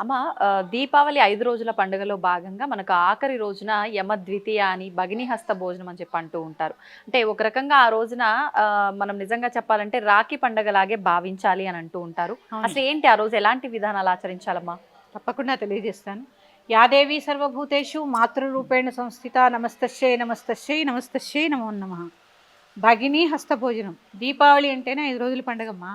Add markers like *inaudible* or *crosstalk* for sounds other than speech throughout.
అమ్మ దీపావళి ఐదు రోజుల పండుగలో భాగంగా మనకు ఆఖరి రోజున యమ ద్వితీయ అని భగిని హస్త భోజనం అని చెప్పి అంటూ ఉంటారు. అంటే ఒక రకంగా ఆ రోజున మనం నిజంగా చెప్పాలంటే రాఖీ పండగలాగే భావించాలి అని అంటూ ఉంటారు. అసలు ఏంటి ఆ రోజు? ఎలాంటి విధానాలు ఆచరించాలమ్మా? తప్పకుండా తెలియజేస్తాను. యాదేవి సర్వభూతేషు మాతృరూపేణ సంస్థిత నమస్తశ్చై నమస్తశ్చై నమస్తశ్చై నమో నమ. భగిని హస్తభోజనం దీపావళి అంటేనే ఐదు రోజుల పండగమ్మా.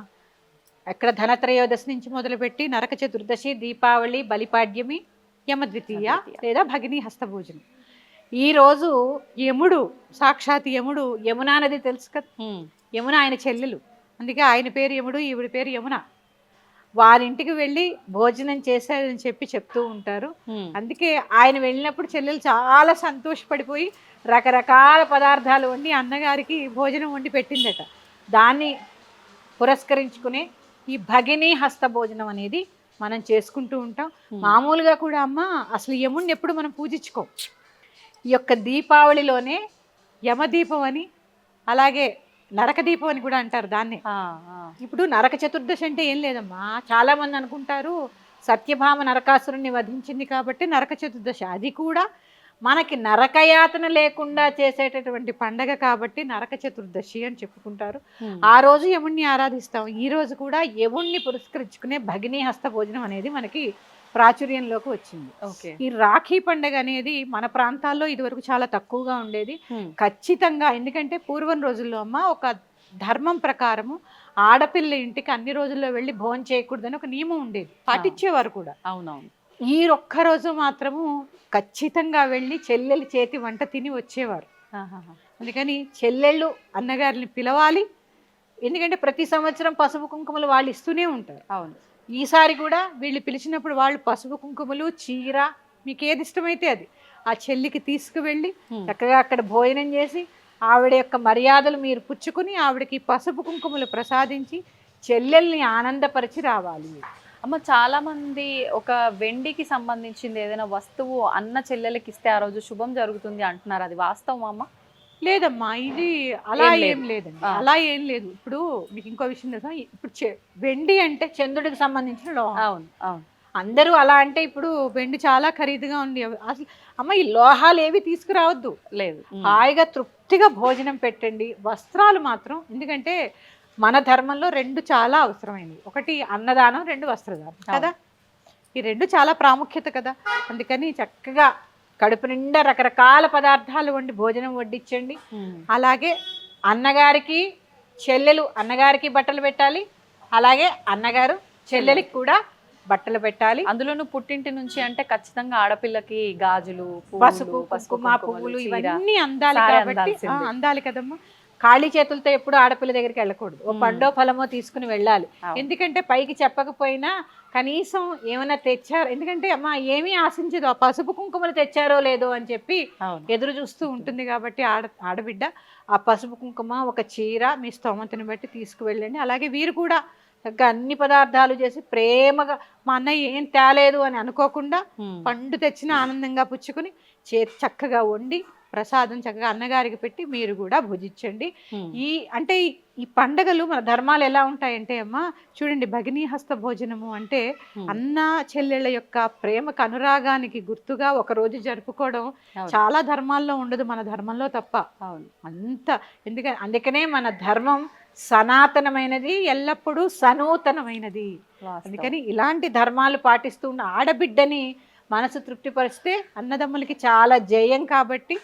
ఎక్కడ ధనత్రయోదశి నుంచి మొదలుపెట్టి నరక చతుర్దశి దీపావళి బలిపాడ్యమి యమద్వితీయ. లేదా భగిని హస్తభోజనం. ఈరోజు యముడు సాక్షాత్ యముడు యమునా నది తెలుసు కదా? యమున ఆయన చెల్లెలు. అందుకే ఆయన పేరు యముడు ఈవిడ పేరు యమున. వారింటికి వెళ్ళి భోజనం చేశారని చెప్పి చెప్తూ ఉంటారు. అందుకే ఆయన వెళ్ళినప్పుడు చెల్లెలు చాలా సంతోషపడిపోయి రకరకాల పదార్థాలు వండి అన్నగారికి భోజనం వండి పెట్టిందట. దాన్ని పురస్కరించుకునే ఈ భగిని హస్త భోజనం అనేది మనం చేసుకుంటూ ఉంటాం. మామూలుగా కూడా అమ్మ అసలు యముడిని ఎప్పుడు మనం పూజించుకోం. ఈ యొక్క దీపావళిలోనే యమదీపం అని అలాగే నరక దీపం అని కూడా అంటారు దాన్ని. ఇప్పుడు నరక చతుర్దశి అంటే ఏం లేదమ్మా. చాలా మంది అనుకుంటారు సత్యభామ నరకాసురుణ్ణి వధించింది కాబట్టి నరక చతుర్దశి. అది కూడా మనకి నరకయాతన లేకుండా చేసేటటువంటి పండగ కాబట్టి నరక చతుర్దశి అని చెప్పుకుంటారు. ఆ రోజు యముణ్ణి ఆరాధిస్తాం. ఈ రోజు కూడా యముణ్ణి పురస్కరించుకునే భగిని హస్త భోజనం అనేది మనకి ప్రాచుర్యంలోకి వచ్చింది. ఓకే. ఈ రాఖీ పండగ అనేది మన ప్రాంతాల్లో ఇదివరకు చాలా తక్కువగా ఉండేది. ఖచ్చితంగా ఎందుకంటే పూర్వం రోజుల్లో అమ్మ ఒక ధర్మం ప్రకారము ఆడపిల్ల ఇంటికి అన్ని రోజుల్లో వెళ్ళి భోజనం చేయకూడదని ఒక నియమం ఉండేది. పాటించేవారు కూడా. అవునవును. ఈ ఒక్క రోజు మాత్రము ఖచ్చితంగా వెళ్ళి చెల్లెలి చేతి వంట తిని వచ్చేవారు. అందుకని చెల్లెళ్ళు అన్నగారిని పిలవాలి. ఎందుకంటే ప్రతి సంవత్సరం పసుపు కుంకుమలు వాళ్ళు ఇస్తూనే ఉంటారు. అవును. ఈసారి కూడా వీళ్ళు పిలిచినప్పుడు వాళ్ళు పసుపు కుంకుమలు చీర మీకు ఏది ఇష్టమైతే అది. ఆ చెల్లికి తీసుకువెళ్ళి చక్కగా అక్కడ భోజనం చేసి ఆవిడ యొక్క మర్యాదలు మీరు పుచ్చుకుని ఆవిడకి పసుపు కుంకుమలు ప్రసాదించి చెల్లెల్ని ఆనందపరిచి రావాలి. అమ్మ చాలా మంది ఒక వెండికి సంబంధించింది ఏదైనా వస్తువు అన్న చెల్లెలకి ఇస్తే ఆ రోజు శుభం జరుగుతుంది అంటున్నారు. అది వాస్తవం అమ్మ? లేదమ్మా ఇది అలా ఏం లేదు. ఏం లేదండి. అలా ఏం లేదు. ఇప్పుడు మీకు ఇంకో విషయం తెలుసా? ఇప్పుడు వెండి అంటే చంద్రుడికి సంబంధించిన లోహం. అవును అవును. అందరూ అలా అంటే ఇప్పుడు వెండి చాలా ఖరీదుగా ఉంది. అసలు అమ్మ ఈ లోహాలు ఏవి తీసుకురావద్దు. లేదు. హాయిగా తృప్తిగా భోజనం పెట్టండి. వస్త్రాలు మాత్రం ఎందుకంటే మన ధర్మంలో రెండు చాలా అవసరమైనవి. ఒకటి అన్నదానం రెండు వస్త్రదానం కదా? ఈ రెండు చాలా ప్రాముఖ్యత కదా? అందుకని చక్కగా కడుపు నిండా రకరకాల పదార్థాలు వండి భోజనం వడ్డించండి. అలాగే అన్నగారికి చెల్లెలు అన్నగారికి బట్టలు పెట్టాలి. అలాగే అన్నగారు చెల్లెలికి కూడా బట్టలు పెట్టాలి. అందులోనూ పుట్టింటి నుంచి అంటే ఖచ్చితంగా ఆడపిల్లకి గాజులు పసుపు పసుపు కుంకుమలు, పువ్వులు. ఇవన్నీ అందాలి కాబట్టి. అందాలి కదమ్మా. ఖాళీ చేతులతో ఎప్పుడు ఆడపిల్ల దగ్గరికి వెళ్ళకూడదు ఓ. పండో ఫలమో తీసుకుని వెళ్ళాలి. ఎందుకంటే పైకి చెప్పకపోయినా కనీసం ఏమైనా తెచ్చారు ఎందుకంటే అమ్మా ఏమీ ఆశించదు ఆ పసుపు కుంకుమలు తెచ్చారో లేదో అని చెప్పి ఎదురు చూస్తూ ఉంటుంది కాబట్టి ఆడ ఆడబిడ్డ ఆ పసుపు కుంకుమ ఒక చీర మీ స్తోమతని బట్టి తీసుకువెళ్ళండి అలాగే వీరు కూడా చక్కగా అన్ని పదార్థాలు చేసి ప్రేమగా మా అన్నయ్య ఏం తేలేదు అని అనుకోకుండా. పండు తెచ్చిన ఆనందంగా పుచ్చుకొని చే చక్కగా వండి ప్రసాదం చక్కగా అన్నగారికి పెట్టి మీరు కూడా భుజించండి. ఈ అంటే ఈ- పండగలు మన ధర్మాలు ఎలా ఉంటాయంటే అమ్మా చూడండి భగినీ హస్త భోజనము అంటే. అన్న చెల్లెళ్ళ యొక్క ప్రేమకు అనురాగానికి గుర్తుగా ఒక రోజు జరుపుకోవడం. చాలా ధర్మాల్లో ఉండదు మన ధర్మంలో తప్ప అంత ఎందుకని అందుకనే మన ధర్మం సనాతనమైనది ఎల్లప్పుడూ సనూతనమైనది. అందుకని ఇలాంటి ధర్మాలు పాటిస్తూ ఉన్న ఆడబిడ్డని మనసు తృప్తిపరిస్తే అన్నదమ్ములకి చాలా జయం కాబట్టి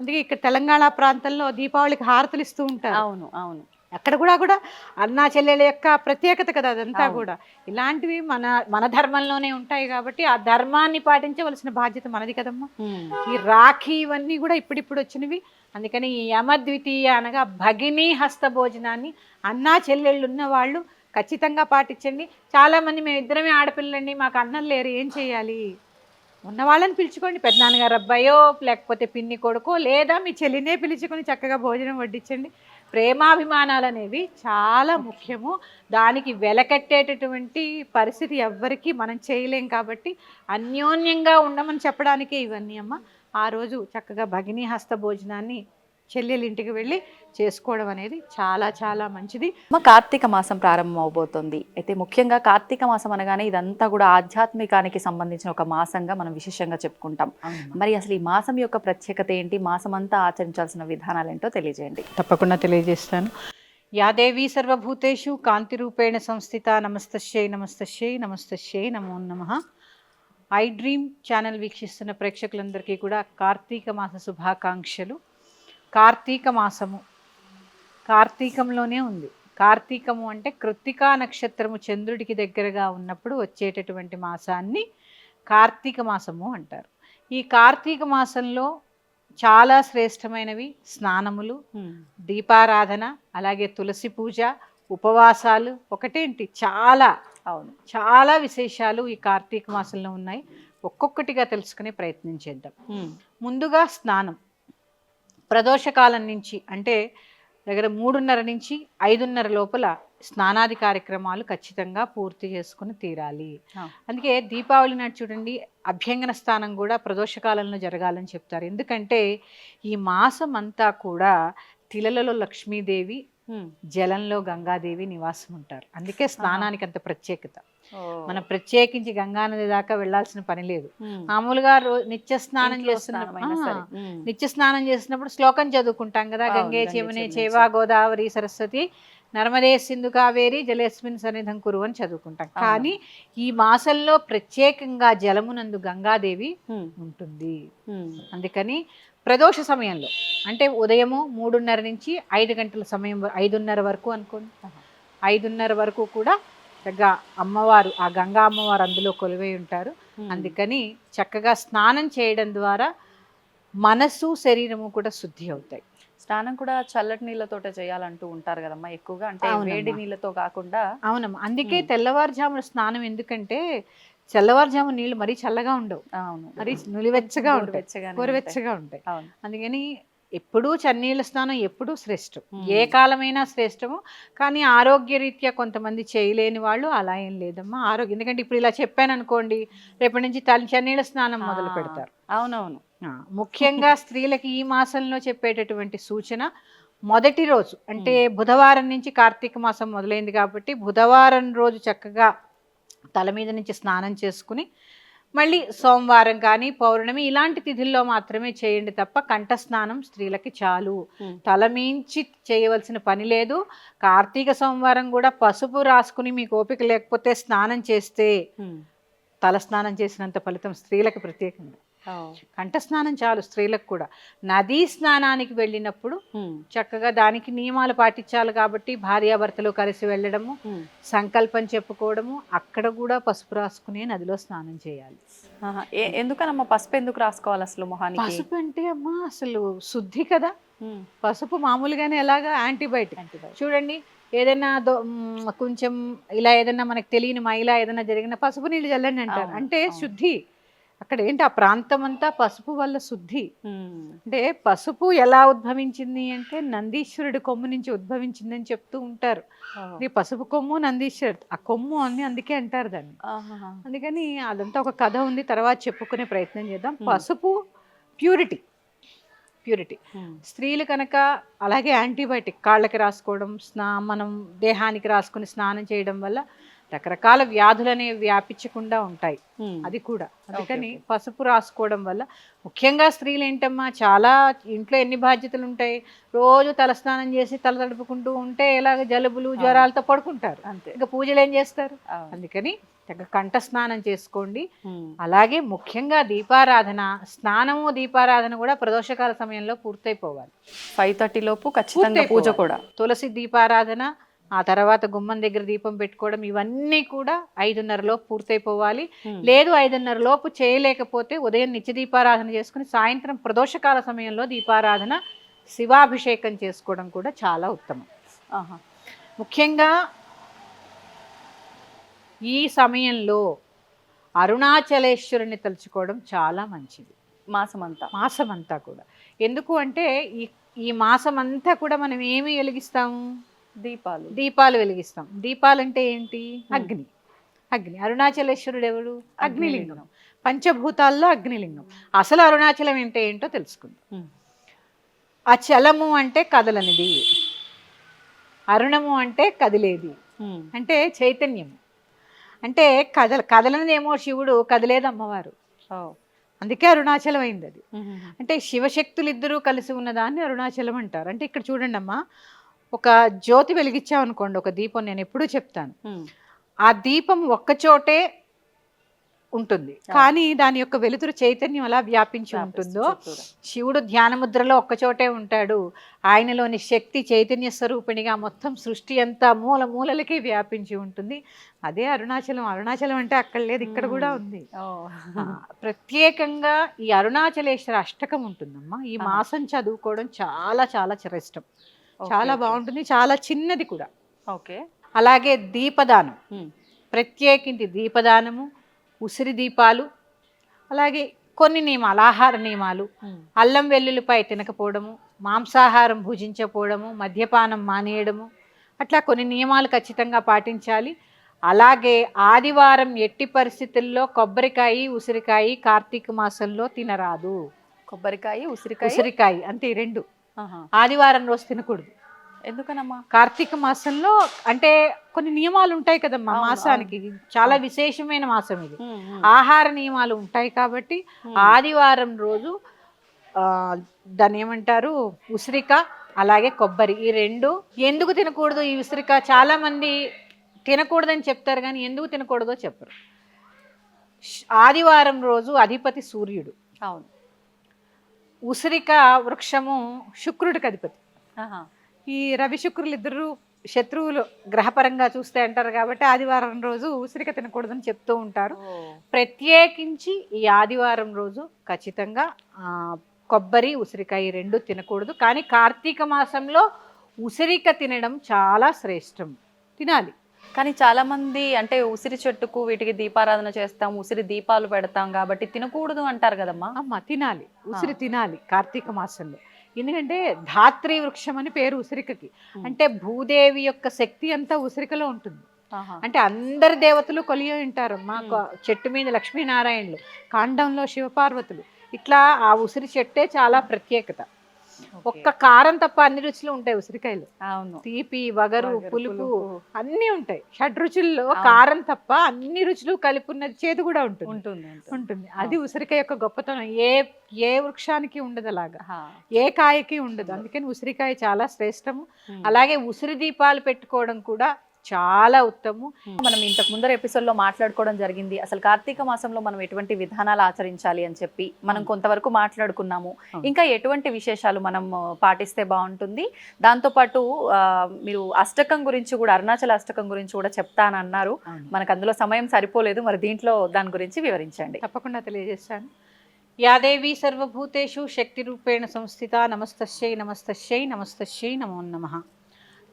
అందుకే ఇక్కడ తెలంగాణ ప్రాంతంలో దీపావళికి హారతులు ఇస్తూ ఉంటారు. అవును అవును. అక్కడ కూడా కూడా అన్నా చెల్లెల యొక్క ప్రత్యేకత కదా అదంతా. కూడా. ఇలాంటివి మన మన ధర్మంలోనే ఉంటాయి కాబట్టి ఆ ధర్మాన్ని పాటించవలసిన బాధ్యత మనది కదమ్మా. ఈ రాఖీ ఇవన్నీ కూడా ఇప్పుడిప్పుడు వచ్చినవి. అందుకని ఈ యమద్వితీయ అనగా భగినీ హస్త భోజనాన్ని అన్నా చెల్లెళ్ళు ఉన్న వాళ్ళు ఖచ్చితంగా పాటించండి. చాలామంది మేము ఇద్దరమే ఆడపిల్లండి మాకు అన్నం లేరు ఏం చేయాలి? ఉన్న వాళ్ళని పిలుచుకోండి. పెద్దనాన్నగారు అబ్బాయో లేకపోతే పిన్ని కొడుకో లేదా మీ చెల్లినే పిలుచుకొని చక్కగా భోజనం వడ్డించండి. ప్రేమాభిమానాలు అనేవి చాలా ముఖ్యము. దానికి వెలకట్టేటటువంటి పరిస్థితి ఎవ్వరికీ మనం చేయలేం కాబట్టి అన్యోన్యంగా ఉండమని చెప్పడానికే ఇవన్నీ అమ్మ. ఆ రోజు చక్కగా భగిని హస్త భోజనాన్ని చెల్లెలు ఇంటికి వెళ్ళి చేసుకోవడం అనేది చాలా చాలా మంచిది. అమ్మ కార్తీక మాసం ప్రారంభం అవబోతోంది. అయితే ముఖ్యంగా కార్తీక మాసం అనగానే ఇదంతా కూడా ఆధ్యాత్మికానికి సంబంధించిన ఒక మాసంగా మనం విశేషంగా చెప్పుకుంటాం. మరి అసలు ఈ మాసం యొక్క ప్రత్యేకత ఏంటి? మాసం అంతా ఆచరించాల్సిన విధానాలు ఏంటో తెలియజేయండి. తప్పకుండా తెలియజేస్తాను. యాదేవి సర్వభూతేషు కాంతి రూపేణ సంస్థిత నమస్తశ్యై నమస్తశ్యై నమస్తశ్యై నమో నమ. ఐ డ్రీమ్ ఛానల్ వీక్షిస్తున్న ప్రేక్షకులందరికీ కూడా కార్తీక మాస శుభాకాంక్షలు. కార్తీక మాసము కార్తీకంలోనే ఉంది. కార్తీకము అంటే కృత్తికా నక్షత్రము చంద్రుడికి దగ్గరగా ఉన్నప్పుడు వచ్చేటటువంటి మాసాన్ని కార్తీక మాసము అంటారు. ఈ కార్తీక మాసంలో చాలా శ్రేష్టమైనవి స్నానములు దీపారాధన అలాగే తులసి పూజ ఉపవాసాలు ఒకటేంటి? చాలా అవును. చాలా విశేషాలు ఈ కార్తీక మాసంలో ఉన్నాయి. ఒక్కొక్కటిగా తెలుసుకునే ప్రయత్నం చేద్దాం. ముందుగా స్నానం. ప్రదోషకాలం నుంచి అంటే దగ్గర మూడున్నర నుంచి ఐదున్నర లోపల స్నానాది కార్యక్రమాలు ఖచ్చితంగా పూర్తి చేసుకుని తీరాలి. అందుకే దీపావళి నాడు చూడండి అభ్యంగన స్నానం కూడా ప్రదోషకాలంలో జరగాలని చెప్తారు. ఎందుకంటే ఈ మాసం అంతా కూడా తిలలలో లక్ష్మీదేవి జలంలో గంగాదేవి నివాసం ఉంటారు అందుకే స్నానానికి అంత ప్రత్యేకత. మనం ప్రత్యేకించి గంగానది దాకా వెళ్ళాల్సిన పని లేదు. మామూలుగా నిత్య స్నానం చేస్తున్నప్పుడు నిత్య స్నానం చేసినప్పుడు శ్లోకం చదువుకుంటాం కదా. గంగే చెమనే చేవా గోదావరి సరస్వతి నర్మదే సింధు కావేరి జలేస్మిన్ సన్నిధం కురు అని చదువుకుంటాం. కానీ ఈ మాసంలో ప్రత్యేకంగా జలమునందు గంగాదేవి ఉంటుంది. అందుకని ప్రదోష సమయంలో అంటే ఉదయము మూడున్నర నుంచి ఐదు గంటల సమయం ఐదున్నర వరకు అనుకోండి. ఐదున్నర వరకు కూడా చక్కగా అమ్మవారు ఆ గంగా అమ్మవారు అందులో కొలువై ఉంటారు. అందుకని చక్కగా స్నానం చేయడం ద్వారా మనసు శరీరము కూడా శుద్ధి అవుతాయి. స్నానం కూడా చల్లటి నీళ్ళతోటే చేయాలంటూ ఉంటారు కదమ్మా ఎక్కువగా. అంటే. వేడి నీళ్ళతో కాకుండా అవునమ్మా. అందుకే. తెల్లవారుజామున స్నానం ఎందుకంటే తెల్లవారుజాము నీళ్ళు మరీ చల్లగా ఉండవు. అవును. మరీ నులివెచ్చగా ఉంటాయి. గోరువెచ్చగా ఉంటాయి. అవును. అందుకని ఎప్పుడూ చన్నీళ్ళ స్నానం ఎప్పుడూ శ్రేష్టం. ఏ కాలమైనా శ్రేష్టము. కానీ ఆరోగ్యరీత్యా కొంతమంది చేయలేని వాళ్ళు అలా ఏం లేదమ్మా ఆరోగ్యం. ఎందుకంటే ఇప్పుడు ఇలా చెప్పాను అనుకోండి రేపటి నుంచి తల చన్నీళ్ళ స్నానం మొదలు. పెడతారు. అవునవును. ముఖ్యంగా స్త్రీలకి ఈ మాసంలో చెప్పేటటువంటి సూచన మొదటి రోజు అంటే బుధవారం నుంచి కార్తీక మాసం మొదలైంది కాబట్టి బుధవారం రోజు చక్కగా తల మీద నుంచి స్నానం చేసుకుని మళ్ళీ సోమవారం కానీ పౌర్ణమి ఇలాంటి తిథుల్లో మాత్రమే చేయండి తప్ప కంఠ స్నానం స్త్రీలకి చాలు. తలమించి చేయవలసిన పని లేదు కార్తీక సోమవారం కూడా పసుపు రాసుకుని మీకు ఓపిక లేకపోతే స్నానం చేస్తే. తల స్నానం చేసినంత ఫలితం స్త్రీలకు ప్రత్యేకంగా ఓ. కంఠ స్నానం చాలు స్త్రీలకు కూడా నదీ స్నానానికి వెళ్ళినప్పుడు ఉమ్. చక్కగా దానికి నియమాలు పాటించాలి కాబట్టి భార్యాభర్తలు కలిసి వెళ్ళడము ఉమ్. సంకల్పం చెప్పుకోవడము అక్కడ కూడా పసుపు రాసుకునే నదిలో స్నానం చేయాలి ఎందుకనమ్మా పసుపు ఎందుకు రాసుకోవాలి అసలు మొహానికి పసుపు అంటే అమ్మా అసలు శుద్ధి కదా ఉమ్. పసుపు మామూలుగానే ఎలాగా యాంటీబయాటిక్. చూడండి ఏదైనా కొంచెం ఇలా ఏదైనా మనకు తెలియని మైలా ఏదైనా జరిగిన పసుపు నీళ్ళు చల్లండి అంటారు అంటే. శుద్ధి అక్కడ ఏంటి ఆ ప్రాంతం అంతా పసుపు వల్ల శుద్ధి. అంటే పసుపు ఎలా ఉద్భవించింది అంటే నందీశ్వరుడి కొమ్ము నుంచి ఉద్భవించిందని చెప్తూ ఉంటారు. ఇది పసుపు కొమ్ము నందీశ్వరుడు ఆ కొమ్ము అని అందుకే అంటారు దాన్ని. అందుకని అదంతా ఒక కథ ఉంది తర్వాత చెప్పుకునే ప్రయత్నం చేద్దాం. పసుపు ప్యూరిటీ ప్యూరిటీ. స్త్రీలు కనుక అలాగే యాంటీబయాటిక్ కాళ్ళకి రాసుకోవడం స్నా మనం దేహానికి రాసుకుని స్నానం చేయడం వల్ల రకరకాల వ్యాధులు అనేవి వ్యాపించకుండా ఉంటాయి. అది కూడా అందుకని. పసుపు రాసుకోవడం వల్ల ముఖ్యంగా స్త్రీలు ఏంటమ్మా చాలా ఇంట్లో ఎన్ని బాధ్యతలు ఉంటాయి రోజు తలస్నానం చేసి తల తడుపుకుంటూ ఉంటే ఎలాగ జలుబులు జ్వరాలతో పడుకుంటారు అంతే ఇంకా పూజలు ఏం చేస్తారు. అందుకని కంఠ స్నానం చేసుకోండి. అలాగే ముఖ్యంగా దీపారాధన స్నానము దీపారాధన కూడా ప్రదోషకాల సమయంలో పూర్తయిపోవాలి ఫైవ్ థర్టీ లోపు ఖచ్చితంగా పూజ. కూడా తులసి దీపారాధన ఆ తర్వాత గుమ్మం దగ్గర దీపం పెట్టుకోవడం ఇవన్నీ కూడా ఐదున్నరలో పూర్తయిపోవాలి. లేదు ఐదున్నర లోపు చేయలేకపోతే ఉదయం నిత్య దీపారాధన చేసుకుని సాయంత్రం ప్రదోషకాల సమయంలో దీపారాధన శివాభిషేకం చేసుకోవడం కూడా చాలా ఉత్తమం. ఆహా. ముఖ్యంగా ఈ సమయంలో అరుణాచలేశ్వరుని తలుచుకోవడం చాలా మంచిది. మాసం అంతా మాసం అంతా కూడా. ఎందుకు అంటే ఈ ఈ మాసం అంతా కూడా మనం ఏమి వెలిగిస్తాము దీపాలు. దీపాలు వెలిగిస్తాం. దీపాలు అంటే ఏంటి అగ్ని. అగ్ని. అరుణాచలేశ్వరుడు ఎవడు అగ్నిలింగం. పంచభూతాల్లో అగ్నిలింగం. అసలు అరుణాచలం అంటే ఏంటో తెలుసుకుందాం. ఆ చలము అంటే కదలనిది. అరుణము అంటే కదిలేది. అంటే చైతన్యం. అంటే కదల కదలనిదేమో శివుడు కదిలేదు అమ్మవారు. అందుకే అరుణాచలం అయింది అది. అంటే శివశక్తులు ఇద్దరూ కలిసి ఉన్నదాన్ని అరుణాచలం అంటారు. అంటే ఇక్కడ చూడండి అమ్మా ఒక జ్యోతి వెలిగించామనుకోండి ఒక దీపం నేను ఎప్పుడూ చెప్తాను. ఆ దీపం ఒక్కచోటే ఉంటుంది. కానీ దాని యొక్క వెలుతురు చైతన్యం అలా వ్యాపించి ఉంటుందో. శివుడు ధ్యానముద్రలో ఒక్కచోటే ఉంటాడు. ఆయనలోని శక్తి చైతన్య స్వరూపిణిగా మొత్తం సృష్టి అంతా మూల మూలలకి వ్యాపించి ఉంటుంది. అదే అరుణాచలం. అరుణాచలం అంటే అక్కడ లేదు ఇక్కడ కూడా ఉంది. ప్రత్యేకంగా ఈ అరుణాచలేశ్వర అష్టకం ఉంటుందమ్మా. ఈ. మాసం చదువుకోవడం చాలా చాలా శ్రేష్టం. ఓకే, చాలా. బాగుంటుంది చాలా చిన్నది కూడా ఓకే అలాగే దీపదానం ఉమ్. ప్రత్యేకించి దీపదానము ఉసిరి దీపాలు అలాగే కొన్ని నియమాలు ఆహార నియమాలు ఉమ్. అల్లం వెల్లుల్లిపై తినకపోవడము మాంసాహారం భుజించకపోవడము మద్యపానం మానేయడము అట్లా కొన్ని నియమాలు ఖచ్చితంగా పాటించాలి అలాగే ఆదివారం ఎట్టి పరిస్థితుల్లో కొబ్బరికాయ ఉసిరికాయ కార్తీక మాసంలో తినరాదు కొబ్బరికాయ ఉసిరికాయ ఉసిరికాయ అంతే రెండు. ఆదివారం రోజు తినకూడదు. ఎందుకనమ్మా? కార్తీక మాసంలో అంటే కొన్ని నియమాలు ఉంటాయి కదమ్మా మాసానికి. చాలా విశేషమైన మాసం ఇది. ఆహార నియమాలు ఉంటాయి కాబట్టి. ఆదివారం రోజు ఆ, దాన్ని ఏమంటారు? ఉసిరిక అలాగే కొబ్బరి. ఈ రెండు ఎందుకు తినకూడదు? ఈ ఉసిరిక చాలా మంది తినకూడదని చెప్తారు కానీ ఎందుకు తినకూడదో చెప్పరు. ఆదివారం రోజు అధిపతి సూర్యుడు. అవును. ఉసిరిక వృక్షము శుక్రుడికి అధిపతి. ఈ రవి శుక్రులు ఇద్దరు శత్రువులు గ్రహపరంగా చూస్తే అంటారు కాబట్టి ఆదివారం రోజు ఉసిరిక తినకూడదని చెప్తూ ఉంటారు. ప్రత్యేకించి ఈ ఆదివారం రోజు ఖచ్చితంగా కొబ్బరి ఉసిరికాయ రెండు తినకూడదు. కానీ కార్తీక మాసంలో ఉసిరిక తినడం చాలా శ్రేష్టం. తినాలి. కానీ చాలా మంది అంటే ఉసిరి చెట్టుకు వీటికి దీపారాధన చేస్తాం ఉసిరి దీపాలు పెడతాం కాబట్టి తినకూడదు అంటారు కదమ్మా అమ్మ తినాలి ఉసిరి తినాలి కార్తీక మాసంలో ఎందుకంటే ధాత్రి వృక్షం అని పేరు ఉసిరికకి. అంటే భూదేవి యొక్క శక్తి అంతా ఉసిరికలో ఉంటుంది. అంటే అందరి దేవతలు కొలియ ఉంటారు మా. చెట్టు మీద లక్ష్మీనారాయణులు కాండంలో శివపార్వతులు ఇట్లా ఆ ఉసిరి చెట్టే చాలా ప్రత్యేకత. ఒక్క కారం తప్ప అన్ని రుచులు ఉంటాయి ఉసిరికాయలు. అవును. తీపి వగరు పులుపు. అన్నీ ఉంటాయి. షడ్ రుచుల్లో. కారం తప్ప అన్ని రుచులు కలిపి ఉన్నది చేదు కూడా ఉంటుంది. ఉంటుంది ఉంటుంది. అది ఉసిరికాయ యొక్క గొప్పతనం. ఏ ఏ వృక్షానికి ఉండదు అలాగా. ఏ కాయకి ఉండదు. అందుకని ఉసిరికాయ చాలా శ్రేష్టము. అలాగే ఉసిరి దీపాలు పెట్టుకోవడం కూడా చాలా ఉత్తమము మనం ఇంతకు ముందర ఎపిసోడ్లో మాట్లాడుకోవడం జరిగింది. అసలు కార్తీక మాసంలో మనం ఎటువంటి విధానాలు ఆచరించాలి అని చెప్పి మనం కొంతవరకు మాట్లాడుకున్నాము. ఇంకా ఎటువంటి విశేషాలు మనం పాటిస్తే బాగుంటుంది? దాంతోపాటు మీరు అష్టకం గురించి కూడా అరుణాచల అష్టకం గురించి కూడా చెప్తానన్నారు. మనకు అందులో సమయం సరిపోలేదు. మరి దీంట్లో దాని గురించి వివరించండి. తప్పకుండా తెలియజేస్తాను. యాదేవి సర్వభూతేషు శక్తి రూపేణ సంస్థిత నమస్తశ్యై నమస్తశ్యై నమస్తశ్యై నమో నమ.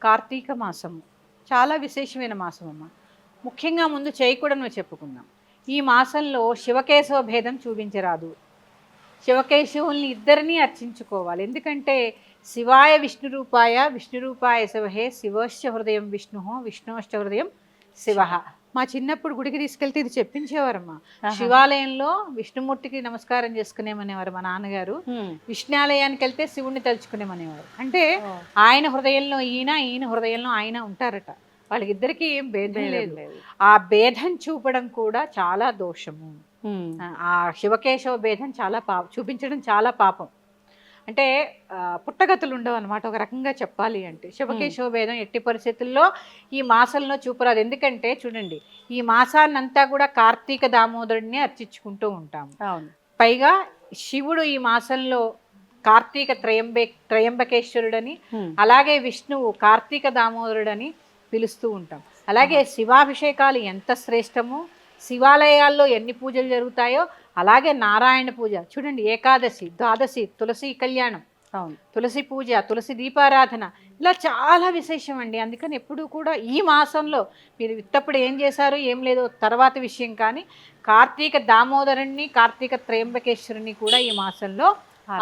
కార్తీక మాసము. చాలా విశేషమైన మాసం అమ్మ ముఖ్యంగా ముందు చేయకూడని చెప్పుకుందాం. ఈ మాసంలో శివకేశవ భేదం చూపించరాదు. శివకేశవుల్ని ఇద్దరిని అర్చించుకోవాలి. ఎందుకంటే శివాయ విష్ణు రూపాయ విష్ణు రూపాయ శివహే శివశ్చ హృదయం విష్ణు విష్ణుశ్చ హృదయం శివ. మా చిన్నప్పుడు గుడికి తీసుకెళ్తే ఇది చెప్పించేవారమ్మా. శివాలయంలో విష్ణుమూర్తికి నమస్కారం చేసుకునేమనేవారు మా నాన్నగారు. విష్ణాలయానికి వెళ్తే శివుణ్ణి తలుచుకునేమనేవారు అంటే. ఆయన హృదయంలో ఈయన ఈయన హృదయంలో ఆయన ఉంటారట వాళ్ళకిద్దరికి ఏం భేదం లేదు. ఆ భేదం చూపడం కూడా చాలా దోషము. ఆ శివకేశవ భేదం చాలా పాపం చూపించడం చాలా పాపం అంటే పుట్టగతులు ఉండవు అనమాట ఒక రకంగా చెప్పాలి అంటే. శివకేశవ భేదం ఎట్టి పరిస్థితుల్లో ఈ మాసంలో చూపరాదు. ఎందుకంటే చూడండి ఈ మాసాన్నంతా కూడా కార్తీక దామోదరుడిని అర్చించుకుంటూ ఉంటాము అవును. పైగా శివుడు ఈ మాసంలో కార్తీక త్రయంబే త్రయంబకేశ్వరుడని. అలాగే విష్ణువు కార్తీక దామోదరుడని పిలుస్తూ ఉంటాం. అలాగే శివాభిషేకాలు ఎంత శ్రేష్టమో శివాలయాల్లో ఎన్ని పూజలు జరుగుతాయో అలాగే నారాయణ పూజ. చూడండి ఏకాదశి ద్వాదశి తులసి కళ్యాణం అవును. తులసి పూజ తులసి దీపారాధన. ఇలా చాలా విశేషం అండి. అందుకని ఎప్పుడు కూడా ఈ మాసంలో మీరు విత్తప్పుడు ఏం చేశారు ఏం లేదో తర్వాత విషయం కానీ కార్తీక దామోదరుణ్ణి కార్తీక త్రయంబకేశ్వరుని కూడా ఈ మాసంలో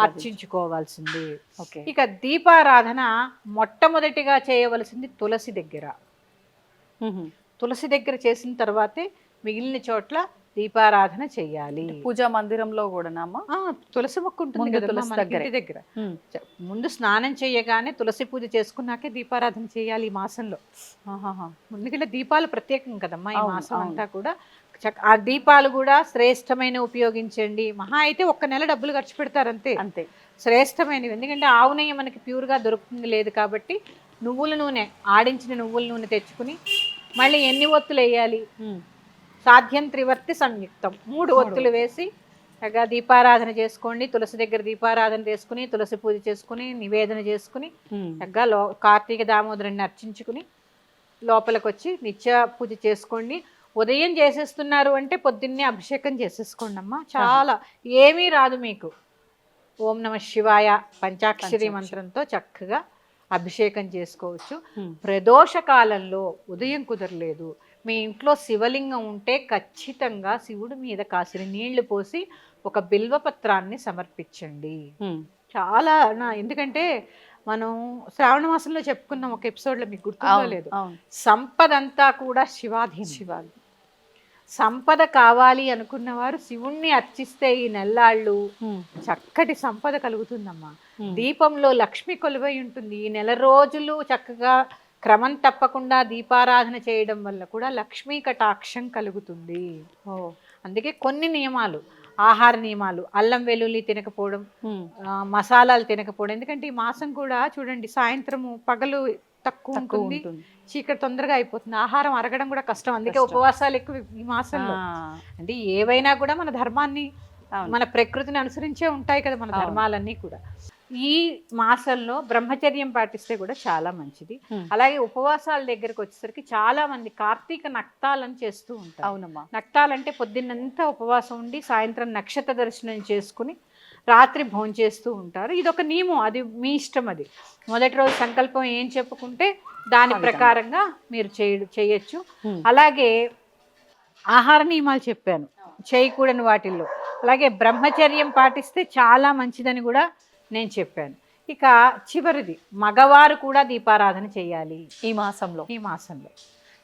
అర్చించుకోవాల్సింది. ఓకే. ఇక దీపారాధన మొట్టమొదటిగా చేయవలసింది తులసి దగ్గర. తులసి దగ్గర చేసిన తర్వాతే మిగిలిన చోట్ల దీపారాధన చెయ్యాలి. పూజా మందిరంలో కూడా అమ్మా ఆ, తులసి మొక్క ఉంటుంది తులసి దగ్గరే. దగ్గర. ముందు స్నానం చేయగానే తులసి పూజ చేసుకున్నాకే దీపారాధన చేయాలి ఈ మాసంలో. ముందుకెళ్ళి దీపాలు ప్రత్యేకం కదమ్మా ఈ మాసం. అంతా కూడా. ఆ దీపాలు కూడా శ్రేష్టమైన ఉపయోగించండి. మహా అయితే ఒక్క నెల డబ్బులు ఖర్చు పెడతారు అంతే. అంతే. శ్రేష్టమైనవి. ఎందుకంటే ఆవు నెయ్యి మనకి ప్యూర్గా దొరుకుతుంది లేదు కాబట్టి నువ్వుల నూనె ఆడించిన నువ్వుల నూనె తెచ్చుకుని మళ్ళీ ఎన్ని ఒత్తులు వేయాలి? సాధ్యం త్రివర్తి సంయుక్తం. మూడు ఒత్తులు వేసి దీపారాధన చేసుకోండి తులసి దగ్గర దీపారాధన చేసుకుని తులసి పూజ చేసుకుని నివేదన చేసుకుని చక్కగా లో కార్తీక దామోదరుని అర్చించుకుని లోపలికి వచ్చి నిత్య పూజ చేసుకోండి. ఉదయం చేసేస్తున్నారు అంటే పొద్దున్నే అభిషేకం చేసేసుకోండి అమ్మా చాలా. ఏమీ రాదు మీకు. ఓం నమ శివాయ పంచాక్షరి పంచాక్షరి. మంత్రంతో చక్కగా అభిషేకం చేసుకోవచ్చు. ప్రదోష కాలంలో ఉదయం కుదరలేదు. మీ ఇంట్లో శివలింగం ఉంటే ఖచ్చితంగా శివుడి మీద కాసిన నీళ్ళు పోసి ఒక బిల్వపత్రాన్ని సమర్పించండి. చాలా నా ఎందుకంటే మనం శ్రావణ మాసంలో చెప్పుకున్నాం ఒక ఎపిసోడ్లో మీకు గుర్తుందో లేదు అవును. సంపద అంతా కూడా శివాధీనం. శివాలు సంపద కావాలి అనుకున్న వారు శివుణ్ణి అర్చిస్తే ఈ నెల్లాళ్ళు చక్కటి సంపద కలుగుతుందమ్మా. దీపంలో లక్ష్మి కొలువై ఉంటుంది. ఈ నెల రోజులు చక్కగా క్రమం తప్పకుండా దీపారాధన చేయడం వల్ల కూడా లక్ష్మీ కటాక్షం కలుగుతుంది. ఓ. అందుకే కొన్ని నియమాలు ఆహార నియమాలు అల్లం వెల్లుల్లి తినకపోవడం మసాలాలు తినకపోవడం. ఎందుకంటే ఈ మాసం కూడా చూడండి సాయంత్రము పగలు తక్కువ ఉంటుంది చీకటి తొందరగా అయిపోతుంది ఆహారం అరగడం కూడా కష్టం. అందుకే. ఉపవాసాలు ఎక్కువ ఈ మాసంలో. అంటే ఏవైనా కూడా మన ధర్మాన్ని. మన ప్రకృతిని అనుసరించే ఉంటాయి కదా మన. ధర్మాలన్నీ కూడా. ఈ మాసంలో బ్రహ్మచర్యం పాటిస్తే కూడా చాలా మంచిది. అలాగే ఉపవాసాల దగ్గరకు వచ్చేసరికి చాలా మంది కార్తీక నక్తాలను చేస్తూ ఉంటారు. అవునమ్మా. నక్తాలంటే పొద్దున్నంతా ఉపవాసం ఉండి సాయంత్రం నక్షత్ర దర్శనం చేసుకుని రాత్రి భోంచేస్తూ ఉంటారు. ఇది ఒక నియమం అది మీ ఇష్టం అది. మొదటి రోజు సంకల్పం ఏం చెప్పుకుంటే దాని. ప్రకారంగా మీరు చేయ చేయొచ్చు. అలాగే ఆహార నియమాలు చెప్పాను చేయకూడని వాటిల్లో. అలాగే బ్రహ్మచర్యం పాటిస్తే చాలా మంచిదని కూడా నేను చెప్పాను. ఇక చివరిది మగవారు కూడా దీపారాధన చేయాలి. ఈ మాసంలో. ఈ మాసంలో.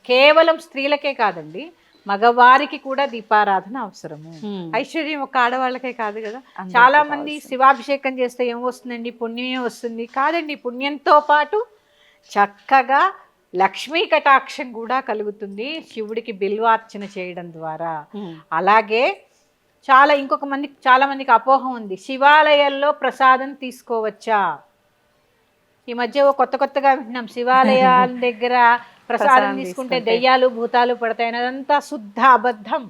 కేవలం స్త్రీలకే కాదండి మగవారికి కూడా దీపారాధన అవసరము. ఐశ్వర్యం ఒక ఆడవాళ్ళకే కాదు కదా. చాలా మంది. శివాభిషేకం చేస్తే ఏం వస్తుందండి పుణ్యమే వస్తుంది. కాదండి పుణ్యంతో పాటు చక్కగా లక్ష్మీ కటాక్షం కూడా కలుగుతుంది. శివుడికి బిల్వార్చన చేయడం ద్వారా. అలాగే చాలా ఇంకొక మంది చాలా మందికి అపోహ ఉంది శివాలయాల్లో ప్రసాదం తీసుకోవచ్చా ఈ మధ్య కొత్త కొత్తగా వింటున్నాం శివాలయాల *laughs* దగ్గర ప్రసాదం తీసుకుంటే. దెయ్యాలు భూతాలు పడతాయి అదంతా శుద్ధ అబద్ధం.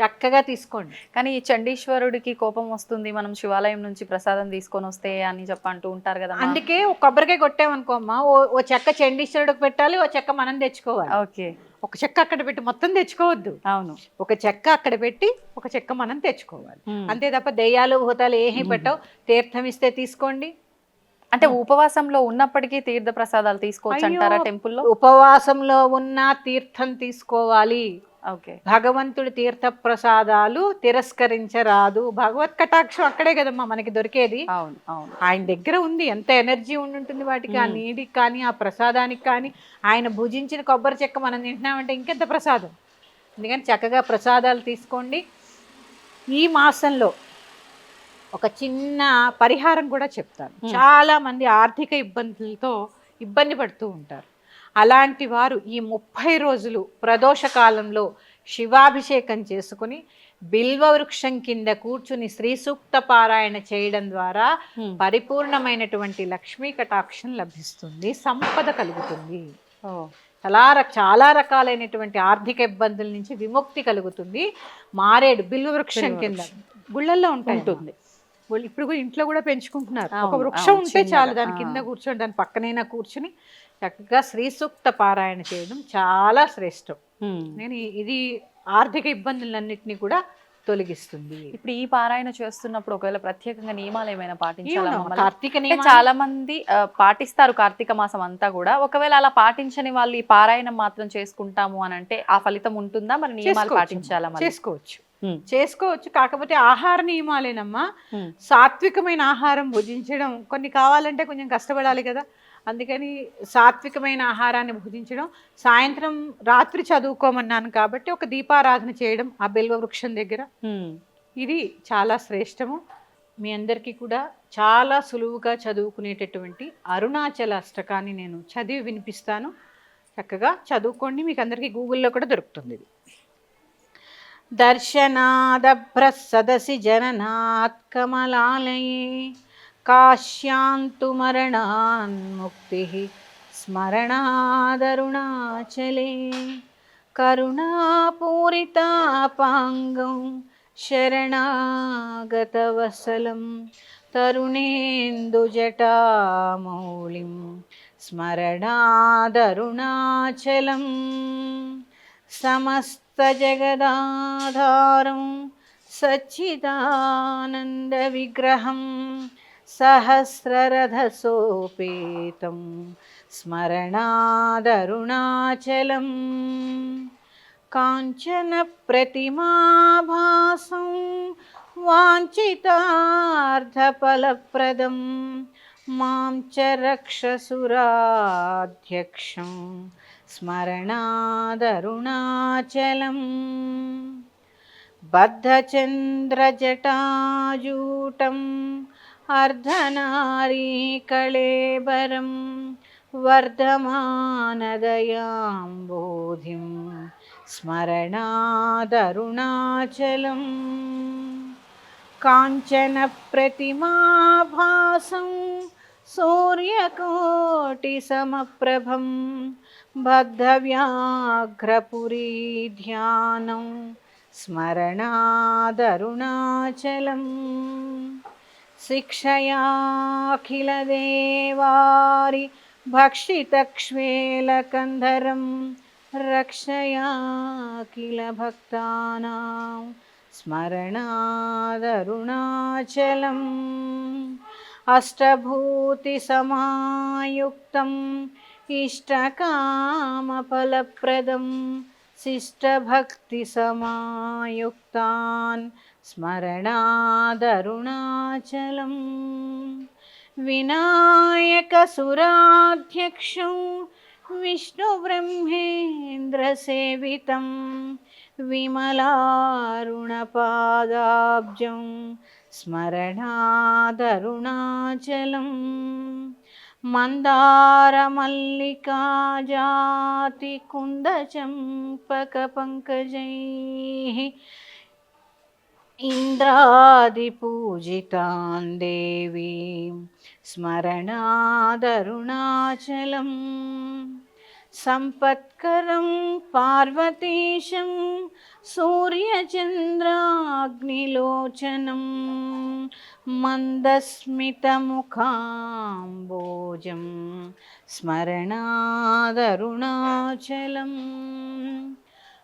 చక్కగా తీసుకోండి. కానీ ఈ చండీశ్వరుడికి కోపం వస్తుంది మనం శివాలయం నుంచి ప్రసాదం తీసుకొని వస్తే అని చెప్పి అంటూ ఉంటారు కదా అందుకే ఒక కొబ్బరికాయ కొట్టామనుకోమ్మా ఓ ఓ చెక్క చండీశ్వరుడికి పెట్టాలి ఓ చెక్క మనం తెచ్చుకోవాలి. ఓకే. ఒక చెక్క అక్కడ పెట్టి మొత్తం తెచ్చుకోవద్దు. అవును. ఒక చెక్క అక్కడ పెట్టి ఒక చెక్క మనం తెచ్చుకోవాలి. అంతే తప్ప దెయ్యాలు భూతాలు ఏమీ పెట్టవు. తీర్థం ఇస్తే తీసుకోండి. అంటే ఉపవాసంలో ఉన్నప్పటికీ తీర్థ ప్రసాదాలు తీసుకోవచ్చు. అంటారా టెంపుల్లో? ఉపవాసంలో ఉన్న తీర్థం తీసుకోవాలి. భగవంతుడి తీర్థ ప్రసాదాలు తిరస్కరించరాదు. భగవత్ కటాక్షం అక్కడే కదమ్మా మనకి దొరికేది. అవును అవును. ఆయన దగ్గర ఉంది ఎంత ఎనర్జీ ఉండి ఉంటుంది వాటికి ఆ. నీటికి కానీ ఆ ప్రసాదానికి కానీ. ఆయన భుజించిన కొబ్బరి చెక్క మనం తింటున్నామంటే ఇంకెంత ప్రసాదం? అందుకని చక్కగా ప్రసాదాలు తీసుకోండి. ఈ మాసంలో ఒక చిన్న పరిహారం కూడా చెప్తాను. మ్మ్. చాలా మంది ఆర్థిక ఇబ్బందులతో ఇబ్బంది పడుతూ ఉంటారు. అలాంటి వారు ఈ ముప్పై రోజులు ప్రదోష కాలంలో శివాభిషేకం చేసుకుని బిల్వ వృక్షం కింద కూర్చుని శ్రీ సూక్త పారాయణ చేయడం ద్వారా. పరిపూర్ణమైనటువంటి లక్ష్మీ కటాక్షం లభిస్తుంది సంపద కలుగుతుంది. చాలా చాలా రకాలైనటువంటి ఆర్థిక ఇబ్బందుల నుంచి విముక్తి కలుగుతుంది మారేడు బిల్వ వృక్షం కింద. గుళ్ళల్లో ఉంటుంది ఇప్పుడు ఇంట్లో కూడా పెంచుకుంటున్నారు ఒక వృక్షం ఉంటే చాలు దాని. కింద కూర్చొని దాని పక్కనైనా కూర్చుని చక్కగా శ్రీ సూక్త పారాయణ చేయడం చాలా శ్రేష్టం. నేను ఇది ఆర్థిక ఇబ్బందులన్నింటినీ కూడా తొలగిస్తుంది. ఇప్పుడు ఈ పారాయణ చేస్తున్నప్పుడు ఒకవేళ ప్రత్యేకంగా నియమాలు ఏమైనా పాటించాలా? కార్తీక చాలా మంది పాటిస్తారు కార్తీక మాసం అంతా కూడా. ఒకవేళ అలా పాటించని వాళ్ళు ఈ పారాయణం మాత్రం చేసుకుంటాము అని అంటే ఆ ఫలితం ఉంటుందా? మరి నియమాలు. పాటించాలా చేసుకోవచ్చు. చేసుకోవచ్చు. కాకపోతే ఆహార నియమాలేనమ్మా. సాత్వికమైన ఆహారం భుజించడం కొన్ని కావాలంటే కొంచెం కష్టపడాలి కదా. అందుకని సాత్వికమైన ఆహారాన్ని భుజించడం సాయంత్రం రాత్రి చదువుకోమన్నాను కాబట్టి ఒక దీపారాధన చేయడం ఆ బిల్వ వృక్షం దగ్గర. ఇది చాలా శ్రేష్టము. మీ అందరికీ కూడా చాలా సులువుగా చదువుకునేటటువంటి అరుణాచల అష్టకాన్ని నేను చదివి వినిపిస్తాను. చక్కగా చదువుకోండి మీకు అందరికీ గూగుల్లో కూడా దొరుకుతుంది ఇది. దర్శనాదభ్ర సదసి జననాత్ కమలాలయే. కాశ్యాంతు మరణాన్ముక్తి స్మరణాదరుణాచలే కరుణాపూరితాపాంగం శరణాగతవసలం తరుణేందుజటామౌళిం స్మరణాదరుణాచలం సమస్తజగదాధారం సచ్చిదానందవిగ్రహం సహస్రరథసోపేతం స్మరణాదరుణాచలం కాంచన ప్రతిమాభాసం వాంఛితార్థఫలప్రదం మాం చ రక్షసురాధ్యక్షం స్మరణాదరుణాచలం బద్ధచంద్రజటాజూటం అర్ధనారీకళేబరం వర్ధమానదయాంబోధిం స్మరణాదరుణాచలం కాంచనప్రతిమాభాసం సూర్యకోటిసమప్రభం బద్ధవ్యాఘ్రపురీధ్యానం స్మరణాదరుణాచలం శిక్షయాఖిలదేవారి భక్షితక్ష్వేలకంధరం రక్షయాఖిల భక్తానాం స్మరణాదరుణాచలం అష్టభూతిసమాయుక్తం ఇష్టకామఫలప్రదం శిష్టభక్తిసమాయుక్తాన్ స్మరణాదరుణాచలం వినాయకసురాధ్యక్షం విష్ణుబ్రహ్మేంద్రసేవితం విమలారుణపాదాబ్జం స్మరణాదరుణాచలం. మందారమల్లికాజాతి కుందచంపకపంకజై ఇంద్రాదిపూజితాన్ దేవీం స్మరణాదరుణాచలం. సంపత్కరం పార్వతీశం. సూర్యచంద్రాగ్నిలోచనం. మందస్మితముఖాంబోజం. స్మరణాదరుణాచలం.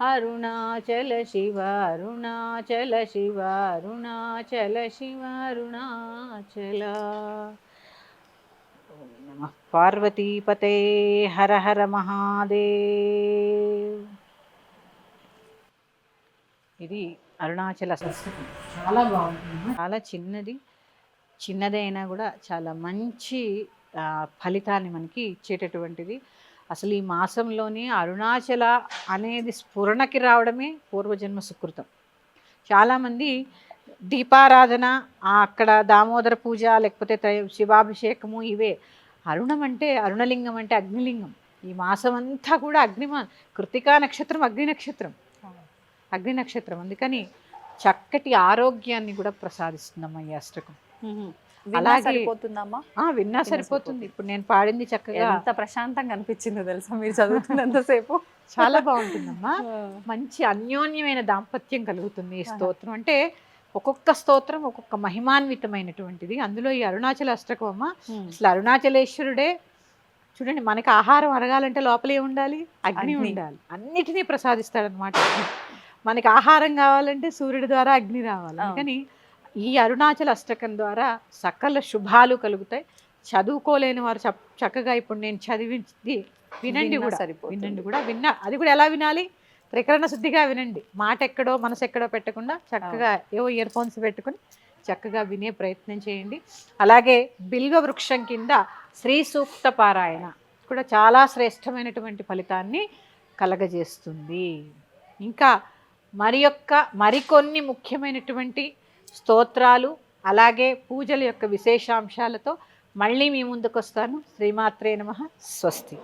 అరుణాచల శివ అరుణాచల శివ అరుణాచల శివ అరుణాచల. నమః. పార్వతీపతే హర హర మహాదేవ్. ఇది అరుణాచల సంస్కృతం. చాలా బాగుంటుంది. చాలా చిన్నది. చిన్నదైనా కూడా చాలా మంచి ఫలితాన్ని మనకి ఇచ్చేటటువంటిది. అసలు ఈ మాసంలోనే అరుణాచల అనేది స్ఫురణకి రావడమే పూర్వజన్మ సుకృతం. చాలామంది దీపారాధన అక్కడ దామోదర పూజ లేకపోతే శివాభిషేకము ఇవే. అరుణం అంటే అరుణలింగం అంటే అగ్నిలింగం. ఈ మాసం అంతా కూడా అగ్నిమా కృతికా నక్షత్రం అగ్ని నక్షత్రం. అగ్ని నక్షత్రం. అందుకని చక్కటి ఆరోగ్యాన్ని కూడా ప్రసాదిస్తుందమ్మా ఈ అష్టకం. అలాగే- సరిపోతుందమ్మా? ఆ విన్నా సరిపోతుంది. ఇప్పుడు నేను పాడింది చక్కగా. ఎంత ప్రశాంతంగా అనిపించిందో తెలుసా? మీరు చదువుతున్నంతసేపు చాలా బాగుంటుందమ్మా. *laughs* మంచి అన్యోన్యమైన దాంపత్యం కలుగుతుంది ఈ స్తోత్రం. అంటే ఒక్కొక్క స్తోత్రం ఒక్కొక్క మహిమాన్వితమైనటువంటిది. అందులో ఈ అరుణాచల అష్టకం అమ్మ ఉమ్. అసలు అరుణాచలేశ్వరుడే. చూడండి మనకి ఆహారం అరగాలంటే లోపలే ఉండాలి అగ్ని. ఉండాలి. అన్నిటినీ ప్రసాదిస్తాడనమాట మనకి ఆహారం కావాలంటే సూర్యుడి ద్వారా అగ్ని రావాలి. కానీ ఈ అరుణాచల అష్టకం ద్వారా సకల శుభాలు కలుగుతాయి. చదువుకోలేని వారు చక్కగా ఇప్పుడు నేను చదివింది వినండి కూడా. వినండి కూడా. విన్నా. అది కూడా ఎలా వినాలి? త్రికరణ శుద్ధిగా వినండి. మాట ఎక్కడో మనసు ఎక్కడో పెట్టకుండా చక్కగా ఏవో ఇయర్ ఫోన్స్ పెట్టుకొని చక్కగా వినే ప్రయత్నం చేయండి. అలాగే బిల్వ వృక్షం కింద శ్రీ సూక్త పారాయణ కూడా చాలా శ్రేష్టమైనటువంటి ఫలితాన్ని కలగజేస్తుంది. ఇంకా మరి యొక్క మరికొన్ని ముఖ్యమైనటువంటి స్తోత్రాలు అలాగే పూజల యొక్క విశేషాంశాలతో మళ్ళీ మీ ముందుకు వస్తాను శ్రీమాత్రే నమ. స్వస్తి.